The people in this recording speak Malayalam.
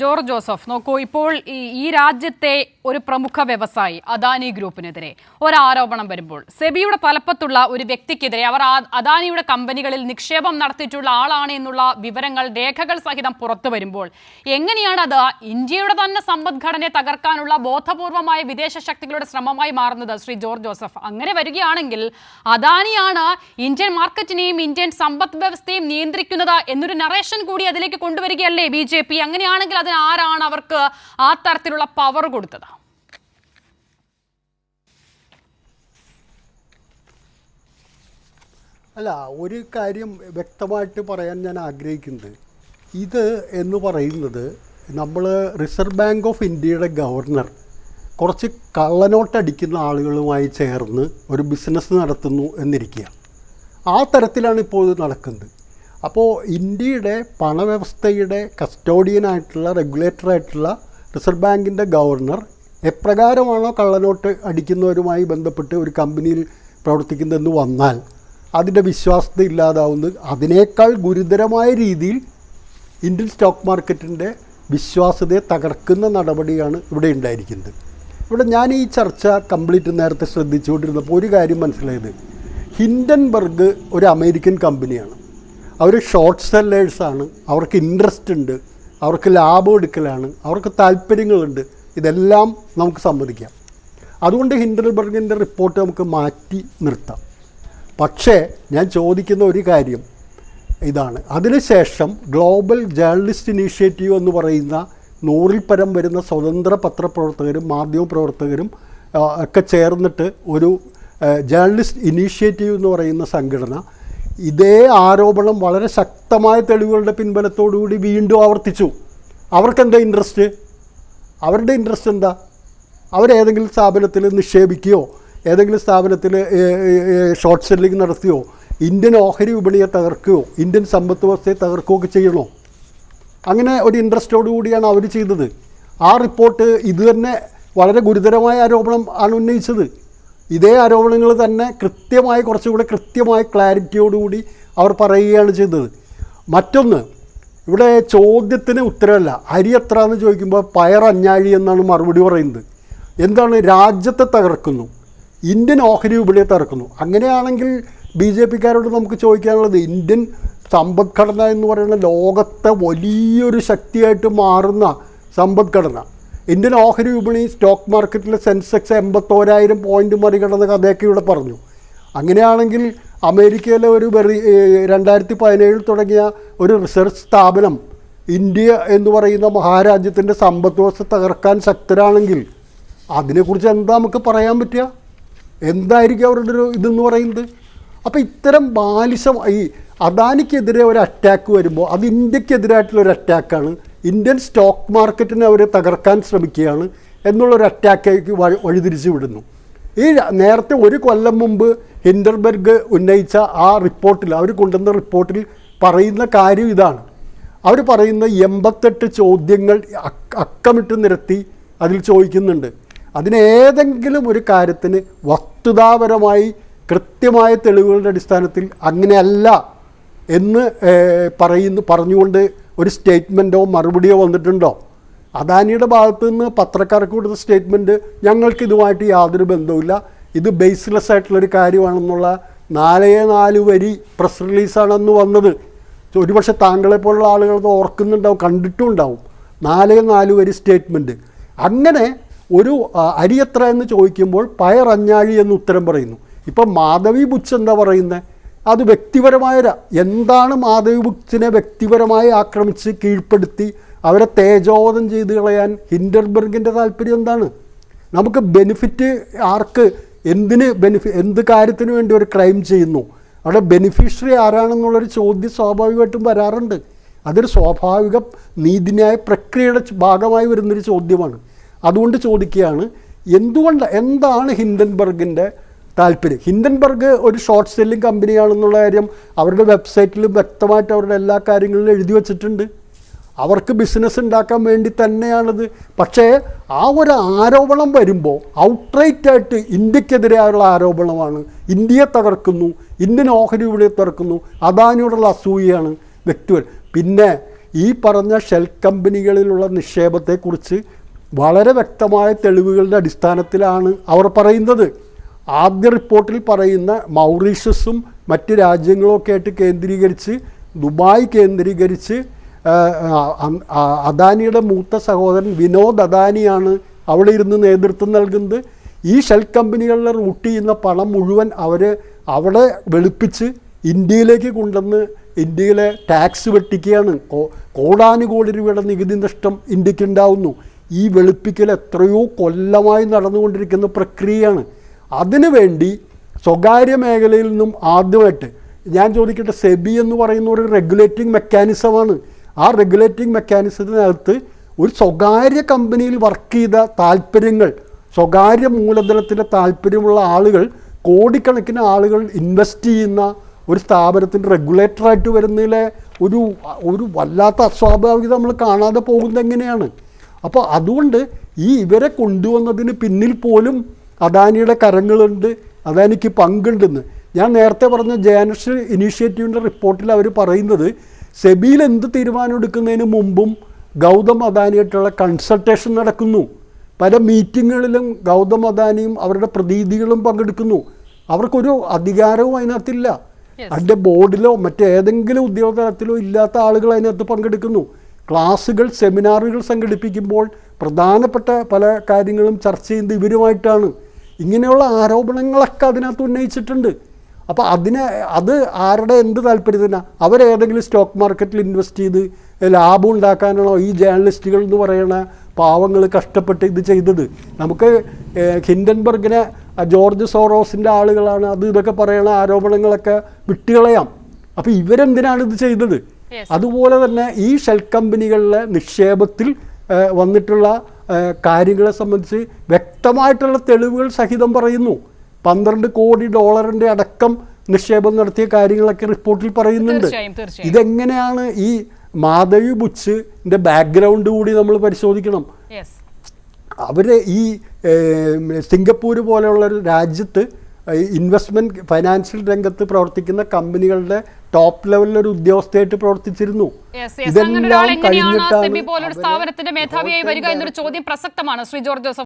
ജോർജ് ജോസഫ് നോക്കൂ ഇപ്പോൾ ഈ രാജ്യത്തെ ഒരു പ്രമുഖ വ്യവസായി അദാനി ഗ്രൂപ്പിനെതിരെ ഒരാരോപണം വരുമ്പോൾ സെബിയുടെ തലപ്പത്തുള്ള ഒരു വ്യക്തിക്കെതിരെ അവർ അദാനിയുടെ കമ്പനികളിൽ നിക്ഷേപം നടത്തിയിട്ടുള്ള ആളാണ് എന്നുള്ള വിവരങ്ങൾ രേഖകൾ സഹിതം പുറത്തു വരുമ്പോൾ എങ്ങനെയാണ് അത് ഇന്ത്യയുടെ തന്നെ സമ്പദ്ഘടനയെ തകർക്കാനുള്ള ബോധപൂർവമായ വിദേശ ശക്തികളുടെ ശ്രമമായി മാറുന്നത്? ശ്രീ ജോർജ് ജോസഫ് അങ്ങനെ വരികയാണെങ്കിൽ അദാനിയാണ് ഇന്ത്യൻ മാർക്കറ്റിനെയും ഇന്ത്യൻ സമ്പദ് വ്യവസ്ഥയും നിയന്ത്രിക്കുന്നത് എന്നൊരു നറേഷൻ കൂടി അതിലേക്ക് കൊണ്ടുവരികയല്ലേ ബി ജെ പി? അങ്ങനെയാണെങ്കിൽ അതിന് ആരാണ് അവർക്ക് ആ തരത്തിലുള്ള പവർ കൊടുത്തത്? അല്ല ഒരു കാര്യം വ്യക്തമായിട്ട് പറയാൻ ഞാൻ ആഗ്രഹിക്കുന്നത്. ഇത് എന്ന് പറയുന്നത് നമ്മൾ റിസർവ് ബാങ്ക് ഓഫ് ഇന്ത്യയുടെ ഗവർണർ കുറച്ച് കള്ളനോട്ടടിക്കുന്ന ആളുകളുമായി ചേർന്ന് ഒരു ബിസിനസ് നടത്തുന്നു എന്നിരിക്കുക ആ തരത്തിലാണ് ഇപ്പോൾ ഇത് നടക്കുന്നത്. അപ്പോൾ ഇന്ത്യയുടെ പണവ്യവസ്ഥയുടെ കസ്റ്റോഡിയനായിട്ടുള്ള റെഗുലേറ്ററായിട്ടുള്ള റിസർവ് ബാങ്കിന്റെ ഗവർണർ എപ്രകാരമാണോ കള്ളനോട്ട് അടിക്കുന്നവരുമായി ബന്ധപ്പെട്ട് ഒരു കമ്പനിയിൽ പ്രവർത്തിക്കുന്നതെന്ന് വന്നാൽ അതിന്റെ വിശ്വാസ്യത ഇല്ലാതാവുന്നത് അതിനേക്കാൾ ഗുരുതരമായ രീതിയിൽ ഇന്ത്യൻ സ്റ്റോക്ക് മാർക്കറ്റിന്റെ വിശ്വാസ്യതയെ തകർക്കുന്ന നടപടിയാണ് ഇവിടെ ഉണ്ടായിരിക്കുന്നത്. ഇവിടെ ഞാൻ ഈ ചർച്ച കംപ്ലീറ്റ് നേരത്തെ ശ്രദ്ധിച്ചുകൊണ്ടിരുന്നപ്പോൾ ഒരു കാര്യം മനസ്സിലായത്. ഹിൻഡൻബർഗ് ഒരു അമേരിക്കൻ കമ്പനിയാണ്. അവർ ഷോർട്ട് സെല്ലേഴ്സാണ് അവർക്ക് ഇൻട്രസ്റ്റ് ഉണ്ട്. അവർക്ക് ലാഭം എടുക്കലാണ്. അവർക്ക് താല്പര്യങ്ങളുണ്ട്. ഇതെല്ലാം നമുക്ക് സമ്മതിക്കാം അതുകൊണ്ട് ഹിൻഡൽബർഗിന്റെ റിപ്പോർട്ട് നമുക്ക് മാറ്റി നിർത്താം. പക്ഷേ ഞാൻ ചോദിക്കുന്ന ഒരു കാര്യം ഇതാണ്. അതിനുശേഷം ഗ്ലോബൽ ജേർണലിസ്റ്റ് ഇനീഷ്യേറ്റീവ് എന്ന് പറയുന്ന നൂറിൽ പരം വരുന്ന സ്വതന്ത്ര പത്രപ്രവർത്തകരും മാധ്യമപ്രവർത്തകരും ഒക്കെ ചേർന്നിട്ട് ഒരു ജേർണലിസ്റ്റ് ഇനീഷ്യേറ്റീവ് എന്ന് പറയുന്ന സംഘടന ഇതേ ആരോപണം വളരെ ശക്തമായ തെളിവുകളുടെ പിൻബലത്തോടുകൂടി വീണ്ടും ആവർത്തിച്ചു. അവർക്കെന്താ ഇൻട്രസ്റ്റ് അവരുടെ ഇൻട്രസ്റ്റ് എന്താ? അവരേതെങ്കിലും സ്ഥാപനത്തിൽ നിക്ഷേപിക്കുകയോ ഏതെങ്കിലും സ്ഥാപനത്തിൽ ഷോർട്ട് സെല്ലിംഗ് നടത്തിയോ ഇന്ത്യൻ ഓഹരി വിപണിയെ തകർക്കുകയോ ഇന്ത്യൻ സമ്പത്ത് വ്യവസ്ഥയെ തകർക്കുകയോ ഒക്കെ ചെയ്യണോ? അങ്ങനെ ഒരു ഇൻട്രസ്റ്റോടു കൂടിയാണ് അവർ ചെയ്തത്. ആ റിപ്പോർട്ട് ഇതുതന്നെ വളരെ ഗുരുതരമായ ആരോപണം ആണ് ഉന്നയിച്ചത്. ഇതേ ആരോപണങ്ങൾ തന്നെ കൃത്യമായി കുറച്ചുകൂടെ കൃത്യമായ ക്ലാരിറ്റിയോടുകൂടി അവർ പറയുകയാണ് ചെയ്തത്. മറ്റൊന്ന് ഇവിടെ ചോദ്യത്തിന് ഉത്തരമല്ല അരി എത്ര എന്ന് ചോദിക്കുമ്പോൾ പയർ അഞ്ഞാഴി എന്നാണ് മറുപടി പറയുന്നത്. എന്താണ്? രാജ്യത്തെ തകർക്കുന്നു ഇന്ത്യൻ ഓഹരി വിപണിയെ തകർക്കുന്നു. അങ്ങനെയാണെങ്കിൽ ബി ജെ പിക്കാരോട് നമുക്ക് ചോദിക്കാനുള്ളത് ഇന്ത്യൻ സമ്പദ്ഘടന എന്ന് പറയുന്ന ലോകത്തെ വലിയൊരു ശക്തിയായിട്ട് മാറുന്ന സമ്പദ്ഘടന. ഇന്ത്യൻ ഓഹരി വിപണി സ്റ്റോക്ക് മാർക്കറ്റിലെ സെൻസെക്സ് എൺപത്തോരായിരം പോയിന്റ് മറികടന്ന കഥയൊക്കെ ഇവിടെ പറഞ്ഞു. അങ്ങനെയാണെങ്കിൽ അമേരിക്കയിലെ ഒരു വെറി രണ്ടായിരത്തി പതിനേഴിൽ തുടങ്ങിയ ഒരു റിസർച്ച് സ്ഥാപനം ഇന്ത്യ എന്ന് പറയുന്ന മഹാരാജ്യത്തിന്റെ സമ്പദ് വ്യവസ്ഥ തകർക്കാൻ ശക്തരാണെങ്കിൽ അതിനെക്കുറിച്ച് എന്താ നമുക്ക് പറയാൻ പറ്റുക? എന്തായിരിക്കും അവരുടെ ഒരു ഇതെന്ന് പറയുന്നത്? അപ്പോൾ ഇത്തരം ബാലിശം ഈ അദാനിക്കെതിരെ ഒരു അറ്റാക്ക് വരുമ്പോൾ അത് ഇന്ത്യക്കെതിരായിട്ടുള്ള ഒരു അറ്റാക്കാണ് ഇന്ത്യൻ സ്റ്റോക്ക് മാർക്കറ്റിനെ അവർ തകർക്കാൻ ശ്രമിക്കുകയാണ് എന്നുള്ളൊരു അറ്റാക്കേക്ക് വഴി വഴിതിരിച്ചു വിടുന്നു. ഈ നേരത്തെ ഒരു കൊല്ലം മുമ്പ് ഹിൻഡർബർഗ് ഉന്നയിച്ച ആ റിപ്പോർട്ടിൽ അവർ കൊണ്ടുവന്ന റിപ്പോർട്ടിൽ പറയുന്ന കാര്യം ഇതാണ്. അവർ പറയുന്ന എൺപത്തെട്ട് ചോദ്യങ്ങൾ അക്ക- അക്കമിട്ട് നിരത്തി അതിൽ ചോദിക്കുന്നുണ്ട്. അതിനേതെങ്കിലും ഒരു കാര്യത്തിന് വസ്തുതാപരമായി കൃത്യമായ തെളിവുകളുടെ അടിസ്ഥാനത്തിൽ അങ്ങനെയല്ല എന്ന് പറയുന്നു പറഞ്ഞുകൊണ്ട് ഒരു സ്റ്റേറ്റ്മെന്റോ മറുപടിയോ വന്നിട്ടുണ്ടോ? അദാനിയുടെ ഭാഗത്തു നിന്ന് പത്രക്കാർക്ക് കൊടുത്ത സ്റ്റേറ്റ്മെന്റ് ഞങ്ങൾക്ക് ഇതുമായിട്ട് യാതൊരു ബന്ധവുമില്ല. ഇത് ബേസ്ലെസ് ആയിട്ടുള്ളൊരു കാര്യമാണെന്നുള്ള നാലേ നാല് വരി പ്രസ് റിലീസാണെന്ന് വന്നത്. ഒരുപക്ഷെ താങ്കളെപ്പോലുള്ള ആളുകൾ അത് ഓർക്കുന്നുണ്ടാവും കണ്ടിട്ടും ഉണ്ടാവും നാലേ നാല് വരി സ്റ്റേറ്റ്മെന്റ് അങ്ങനെ ഒരു അരി എത്ര എന്ന് ചോദിക്കുമ്പോൾ പയറഞ്ഞാഴി എന്ന് ഉത്തരം പറയുന്നു. ഇപ്പം മാധവി ബുച്ച് എന്താ പറയുന്നത് അത് വ്യക്തിപരമായ എന്താണ് മാധവി ബുക്സിനെ വ്യക്തിപരമായി ആക്രമിച്ച് കീഴ്പ്പെടുത്തി അവരെ തേജോവധം ചെയ്ത് കളയാൻ ഹിൻഡർബർഗിന്റെ താല്പര്യം എന്താണ്? നമുക്ക് ബെനിഫിറ്റ് ആർക്ക് എന്തിന് ബെനിഫി എന്ത് കാര്യത്തിന് വേണ്ടി ഒരു ക്രൈം ചെയ്യുന്നു? അവിടെ ബെനിഫിഷ്യറി ആരാണെന്നുള്ളൊരു ചോദ്യം സ്വാഭാവികമായിട്ടും വരാറുണ്ട്. അതൊരു സ്വാഭാവിക നീതിന്യായ പ്രക്രിയയുടെ ഭാഗമായി വരുന്നൊരു ചോദ്യമാണ്. അതുകൊണ്ട് ചോദിക്കുകയാണ് എന്തുകൊണ്ട് എന്താണ് ഹിൻഡൻബർഗിന്റെ താല്പര്യം. ഹിൻഡൻബർഗ് ഒരു ഷോർട്ട് സെല്ലിംഗ് കമ്പനിയാണെന്നുള്ള കാര്യം അവരുടെ വെബ്സൈറ്റിൽ വ്യക്തമായിട്ട് അവരുടെ എല്ലാ കാര്യങ്ങളിലും എഴുതി വച്ചിട്ടുണ്ട്. അവർക്ക് ബിസിനസ് ഉണ്ടാക്കാൻ വേണ്ടി തന്നെയാണിത്. പക്ഷേ ആ ഒരു ആരോപണം വരുമ്പോൾ ഔട്ട്റൈറ്റ് ആയിട്ട് ഇന്ത്യക്കെതിരെയുള്ള ആരോപണമാണ്. ഇന്ത്യയെ തകർക്കുന്നു ഇന്ത്യൻ ഓഹരി വിപണിയെ തകർക്കുന്നു. അദാനിയോടുള്ള അസൂയയാണ് വ്യക്തി പിന്നെ ഈ പറഞ്ഞ ഷെൽ കമ്പനികളിലുള്ള നിക്ഷേപത്തെക്കുറിച്ച് വളരെ വ്യക്തമായ തെളിവുകളുടെ അടിസ്ഥാനത്തിലാണ് അവർ പറയുന്നത്. ആദ്യ റിപ്പോർട്ടിൽ പറയുന്ന മൗറീഷ്യസും മറ്റ് രാജ്യങ്ങളൊക്കെ ആയിട്ട് കേന്ദ്രീകരിച്ച് ദുബായ് കേന്ദ്രീകരിച്ച് അദാനിയുടെ മൂത്ത സഹോദരൻ വിനോദ് അദാനിയാണ് അവിടെ ഇരുന്ന് നേതൃത്വം നൽകുന്നത്. ഈ ഷെൽ കമ്പനികളിലെ റൂട്ട് ചെയ്യുന്ന പണം മുഴുവൻ അവർ അവിടെ വെളുപ്പിച്ച് ഇന്ത്യയിലേക്ക് കൊണ്ടുവന്ന് ഇന്ത്യയിലെ ടാക്സ് വെട്ടിക്കുകയാണ്. കോടാനുകോടി രൂപയുടെ നികുതി നഷ്ടം ഇന്ത്യക്കുണ്ടാവുന്നു ഈ വെളുപ്പിക്കൽ എത്രയോ കൊല്ലമായി നടന്നുകൊണ്ടിരിക്കുന്ന പ്രക്രിയയാണ്. അതിനുവേണ്ടി സ്വകാര്യ മേഖലയിൽ നിന്നും ആദ്യമായിട്ട് ഞാൻ ചോദിക്കട്ടെ സെബി എന്ന് പറയുന്ന ഒരു റെഗുലേറ്റിംഗ് മെക്കാനിസമാണ് ആ റെഗുലേറ്റിംഗ് മെക്കാനിസത്തിനകത്ത് ഒരു സ്വകാര്യ കമ്പനിയിൽ വർക്ക് ചെയ്ത താല്പര്യങ്ങൾ സ്വകാര്യ മൂലധനത്തിലെ താല്പര്യമുള്ള ആളുകൾ കോടിക്കണക്കിന് ആളുകൾ ഇൻവെസ്റ്റ് ചെയ്യുന്ന ഒരു സ്ഥാപനത്തിന്റെ റെഗുലേറ്ററായിട്ട് വരുന്നതിലെ ഒരു ഒരു വല്ലാത്ത അസ്വാഭാവികത നമ്മൾ കാണാതെ പോകുന്നത് എങ്ങനെയാണ്? അപ്പോൾ അതുകൊണ്ട് ഈ ഇവരെ കൊണ്ടുവന്നതിന് പിന്നിൽ പോലും അദാനിയുടെ കരങ്ങളുണ്ട് അദാനിക്ക് പങ്കുണ്ടെന്ന്. ഞാൻ നേരത്തെ പറഞ്ഞ ജാനഷ് ഇനീഷ്യേറ്റീവിന്റെ റിപ്പോർട്ടിൽ അവർ പറയുന്നത് സെബിയിൽ എന്ത് തീരുമാനം എടുക്കുന്നതിന് മുമ്പും ഗൗതം അദാനിയായിട്ടുള്ള കൺസൾട്ടേഷൻ നടക്കുന്നു. പല മീറ്റിങ്ങുകളിലും ഗൗതം അദാനിയും അവരുടെ പ്രതീതികളും പങ്കെടുക്കുന്നു. അവർക്കൊരു അധികാരവും അതിനകത്തില്ല. അതിന്റെ ബോർഡിലോ മറ്റേതെങ്കിലും ഉദ്യോഗതലത്തിലോ ഇല്ലാത്ത ആളുകൾ അതിനകത്ത് പങ്കെടുക്കുന്നു. ക്ലാസ്സുകൾ സെമിനാറുകൾ സംഘടിപ്പിക്കുമ്പോൾ പ്രധാനപ്പെട്ട പല കാര്യങ്ങളും ചർച്ച ചെയ്യുന്നത് ഇവരുമായിട്ടാണ്. ഇങ്ങനെയുള്ള ആരോപണങ്ങളൊക്കെ അതിനകത്ത് ഉന്നയിച്ചിട്ടുണ്ട്. അപ്പോൾ അതിനെ അത് ആരുടെ എന്ത് താല്പര്യത്തിനാണ് അവരേതെങ്കിലും സ്റ്റോക്ക് മാർക്കറ്റിൽ ഇൻവെസ്റ്റ് ചെയ്ത് ലാഭം ഉണ്ടാക്കാനാണോ ഈ ജേർണലിസ്റ്റുകൾ എന്ന് പറയുന്ന പാവങ്ങൾ കഷ്ടപ്പെട്ട് ഇത് ചെയ്തത്? നമുക്ക് ഹിൻഡൻബർഗിനെ ജോർജ് സോറോസിന്റെ ആളുകളാണ് അത് ഇതൊക്കെ പറയണ ആരോപണങ്ങളൊക്കെ വിട്ടുകളയാം. അപ്പോൾ ഇവരെന്തിനാണ് ഇത് ചെയ്തത്? അതുപോലെ തന്നെ ഈ ഷെൽ കമ്പനികളിലെ നിക്ഷേപത്തിൽ വന്നിട്ടുള്ള കാര്യങ്ങളെ സംബന്ധിച്ച് വ്യക്തമായിട്ടുള്ള തെളിവുകൾ സഹിതം പറയുന്നു. പന്ത്രണ്ട് കോടി ഡോളറിന്റെ അടക്കം നിക്ഷേപം നടത്തിയ കാര്യങ്ങളൊക്കെ റിപ്പോർട്ടിൽ പറയുന്നുണ്ട്. ഇതെങ്ങനെയാണ് ഈ മാധവി ബുച്ചിന്റെ ബാക്ക്ഗ്രൗണ്ട് കൂടി നമ്മൾ പരിശോധിക്കണം? അവർ ഈ സിംഗപ്പൂർ പോലെയുള്ള ഒരു രാജ്യത്ത് ഇൻവെസ്റ്റ്മെന്റ് ഫൈനാൻഷ്യൽ രംഗത്ത് പ്രവർത്തിക്കുന്ന കമ്പനികളുടെ ടോപ്പ് ലെവലിൽ ഒരു ഉദ്യോഗസ്ഥയായിട്ട് പ്രവർത്തിച്ചിരുന്നു. ഇതെല്ലാം കഴിഞ്ഞിട്ടാണ് സ്ഥാപനത്തിന്റെ മേധാവിയായി വരിക എന്നൊരു ചോദ്യം പ്രസക്തമാണ് ശ്രീ ജോർജ് ജോസഫ്